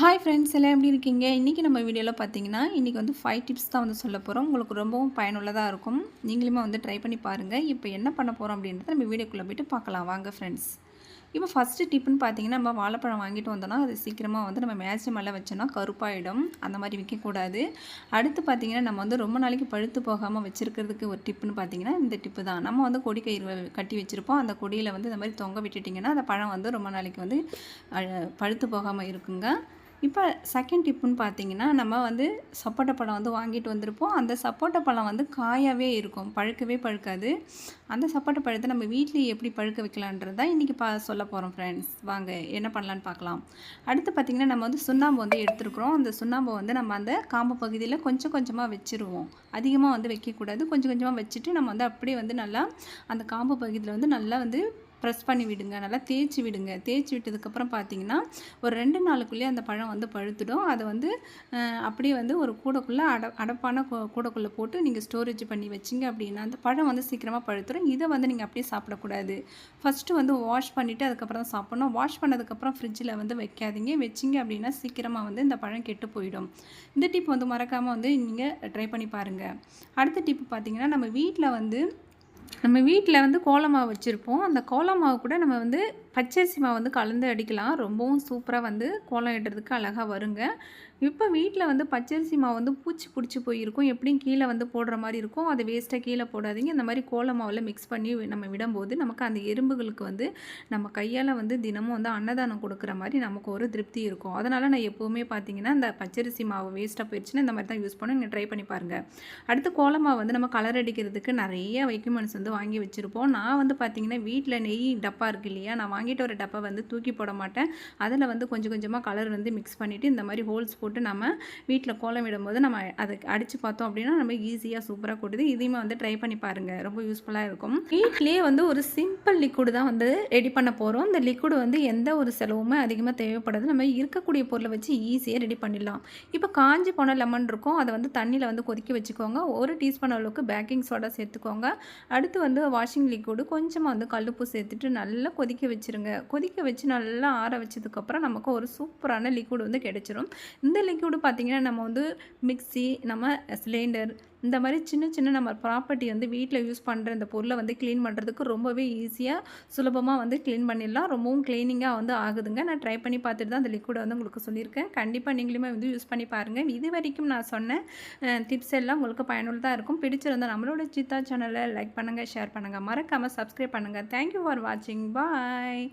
Hi friends எல்லாம் எப்படி இருக்கீங்க? இன்றைக்கி நம்ம வீடியோவில் பார்த்தீங்கன்னா இன்றைக்கி வந்து ஃபைவ் டிப்ஸ் தான் வந்து சொல்ல போகிறோம் உங்களுக்கு ரொம்பவும் பயனுள்ளதாக இருக்கும். நீங்களுமே வந்து ட்ரை பண்ணி பாருங்கள் இப்போ என்ன பண்ண போகிறோம் அப்படின்றத நம்ம வீடியோக்குள்ளே போய்ட்டு பார்க்கலாம் வாங்க ஃப்ரெண்ட்ஸ் இப்போ ஃபஸ்ட்டு டிப்புன்னு பார்த்தீங்கன்னா நம்ம வாழைப்பழம் வாங்கிட்டு வந்தோம்னா அது சீக்கிரமாக வந்து நம்ம மேஜை மேலே வச்சோன்னா கருப்பாயிடும். அந்த மாதிரி விற்கக்கூடாது அடுத்து பார்த்திங்கன்னா நம்ம வந்து ரொம்ப நாளைக்கு பழுத்து போகாமல் வச்சுருக்கிறதுக்கு ஒரு டிப்புன்னு பார்த்தீங்கன்னா இந்த டிப்பு தான். நம்ம வந்து கொடி கயிறு கட்டி வச்சுருப்போம். அந்த கொடியில் வந்து இந்த மாதிரி தொங்க விட்டுட்டிங்கன்னா அந்த பழம் வந்து ரொம்ப நாளைக்கு வந்து பழுத்து போகாமல் இருக்குங்க. இப்போ செகண்ட் டிப்புன்னு பார்த்தீங்கன்னா நம்ம வந்து சப்போட்டா பழம் வந்து வாங்கிட்டு வந்திருப்போம். அந்த சப்போட்டா பழம் வந்து காயாகவே இருக்கும். பழுக்கவே பழுக்காது. அந்த சப்போட்டா பழத்தை நம்ம வீட்லேயே எப்படி பழுக்க வைக்கலான்றது தான் இன்றைக்கி பா சொல்ல போகிறோம் ஃப்ரெண்ட்ஸ் வாங்க என்ன பண்ணலான்னு பார்க்கலாம். அடுத்து பார்த்திங்கன்னா நம்ம வந்து சுண்ணாம்பு வந்து எடுத்துருக்குறோம். அந்த சுண்ணாம்பை வந்து நம்ம அந்த காம்பு பகுதியில் கொஞ்சம் கொஞ்சமாக வச்சுருவோம். அதிகமாக வந்து வைக்கக்கூடாது. கொஞ்சம் கொஞ்சமாக வச்சுட்டு நம்ம வந்து அப்படியே வந்து நல்லா அந்த காம்பு பகுதியில் வந்து நல்லா வந்து ப்ரெஸ் பண்ணி விடுங்க. நல்லா தேய்ச்சி விடுங்க. தேய்ச்சி விட்டதுக்கப்புறம் பார்த்தீங்கன்னா ஒரு ரெண்டு நாளுக்குள்ளேயே அந்த பழம் வந்து பழுத்துடும். அதை வந்து அப்படியே வந்து ஒரு கூடைக்குள்ளே அட அடப்பான கூ- கூடைக்குள்ளே போட்டு நீங்கள் ஸ்டோரேஜ் பண்ணி வச்சிங்க அப்படின்னா அந்த பழம் வந்து சீக்கிரமாக பழுத்துடும் இதை வந்து நீங்கள் அப்படியே சாப்பிடக்கூடாது. ஃபஸ்ட்டு வந்து வாஷ் பண்ணிவிட்டு அதுக்கப்புறம் தான் சாப்பிடணும். வாஷ் பண்ணதுக்கப்புறம் ஃப்ரிட்ஜில் வந்து வைக்காதீங்க. வச்சிங்க அப்படின்னா சீக்கிரமாக வந்து இந்த பழம் கெட்டு போயிடும். இந்த டிப் வந்து மறக்காமல் வந்து நீங்கள் ட்ரை பண்ணி பாருங்கள் அடுத்த டிப்பு பார்த்தீங்கன்னா நம்ம வீட்டில் வந்து நம்ம வீட்டில் வந்து கோலமாவு வச்சுருப்போம். அந்த கோலமாவு கூட நம்ம வந்து பச்சரிசி மாவு வந்து கலந்து அடிக்கலாம். ரொம்பவும் சூப்பராக வந்து கோலம் இடுறதுக்கு அழகாக வருங்க. இப்போ வீட்டில் வந்து பச்சரிசி மாவு வந்து பூச்சி பிடிச்சி போயிருக்கும். எப்படியும் கீழே வந்து போடுற மாதிரி இருக்கும். அதை வேஸ்ட்டாக கீழே போடாதீங்க. இந்த மாதிரி கோல மாவில் மிக்ஸ் பண்ணி நம்ம விடும்போது நமக்கு அந்த எறும்புகளுக்கு வந்து நம்ம கையால் வந்து தினமும் வந்து அன்னதானம் கொடுக்குற மாதிரி நமக்கு ஒரு திருப்தி இருக்கும். அதனால் நான் எப்போவுமே பார்த்தீங்கன்னா இந்த பச்சரிசி மாவு வேஸ்ட்டாக போயிடுச்சுன்னா இந்த மாதிரி தான் யூஸ் பண்ணுவோம் நீங்கள் ட்ரை பண்ணி பாருங்கள் அடுத்து கோலமாவு வந்து நம்ம கலர் அடிக்கிறதுக்கு நிறைய வைக்குமெண்ட்ஸ் வந்து வாங்கி வச்சுருப்போம். நான் வந்து பார்த்திங்கன்னா வீட்டில் நெய் டப்பா இருக்கு இல்லையா நான் வாங்கிட்டு ஒரு டப்பா வந்து தூக்கி போட மாட்டேன். அதில் வந்து கொஞ்சம் கொஞ்சமாக கலர் வந்து மிக்ஸ் பண்ணிவிட்டு இந்த மாதிரி ஹோல்ஸ் போட்டு நம்ம வீட்டில் கோலம் விடும்போது நம்ம அதை அடித்து பார்த்தோம் அப்படின்னா நம்ம ஈஸியாக சூப்பராக கொடுது இதையுமே வந்து ட்ரை பண்ணி பாருங்கள் ரொம்ப யூஸ்ஃபுல்லாக இருக்கும். வீட்லேயே வந்து ஒரு சிம்பிள் லிக்விட் தான் வந்து ரெடி பண்ண போகிறோம் இந்த லிக்விட் வந்து எந்த ஒரு செலவுமே அதிகமாக தேவைப்படாது. நம்ம இருக்கக்கூடிய பொருளை வச்சு ஈஸியாக ரெடி பண்ணிடலாம். இப்போ காஞ்சி போன லெமன் இருக்கும். அதை வந்து தண்ணியில் வந்து கொதிக்க வச்சுக்கோங்க. ஒரு டீஸ்பூன் அளவுக்கு பேக்கிங் சோடா சேர்த்துக்கோங்க. அடுத்து அடுத்து வந்து வாஷிங் லிக்விடு கொஞ்சமாக வந்து கல்லுப்பு சேர்த்துட்டு நல்லா கொதிக்க வச்சுருங்க. கொதிக்க வச்சு நல்லா ஆற வச்சதுக்கப்புறம் நமக்கு ஒரு சூப்பரான லிக்விட் வந்து கிடச்சிரும். இந்த லிக்விடு பார்த்திங்கன்னா நம்ம வந்து மிக்சி நம்ம சிலிண்டர் இந்த மாதிரி சின்ன சின்ன நம்ம ப்ராப்பர்ட்டி வந்து வீட்டில் யூஸ் பண்ணுற இந்த பொருளை வந்து க்ளீன் பண்ணுறதுக்கு ரொம்பவே ஈஸியாக சுலபமாக வந்து க்ளீன் பண்ணிடலாம். ரொம்பவும் க்ளீனிங்காக வந்து ஆகுதுங்க. நான் ட்ரை பண்ணி பார்த்துட்டு தான் அந்த லிக்விடை வந்து உங்களுக்கு சொல்லியிருக்கேன். கண்டிப்பாக நீங்களுமே வந்து யூஸ் பண்ணி பாருங்கள் இது வரைக்கும் நான் சொன்ன டிப்ஸ் எல்லாம் உங்களுக்கு பயனுள்ளதாக இருக்கும். பிடிச்சிருந்தால் நம்மளோட சித்தா சேனலை லைக் பண்ணுங்கள் ஷேர் பண்ணுங்கள் மறக்காமல் சப்ஸ்கிரைப் பண்ணுங்கள் தேங்க்யூ ஃபார் வாட்சிங் பாய்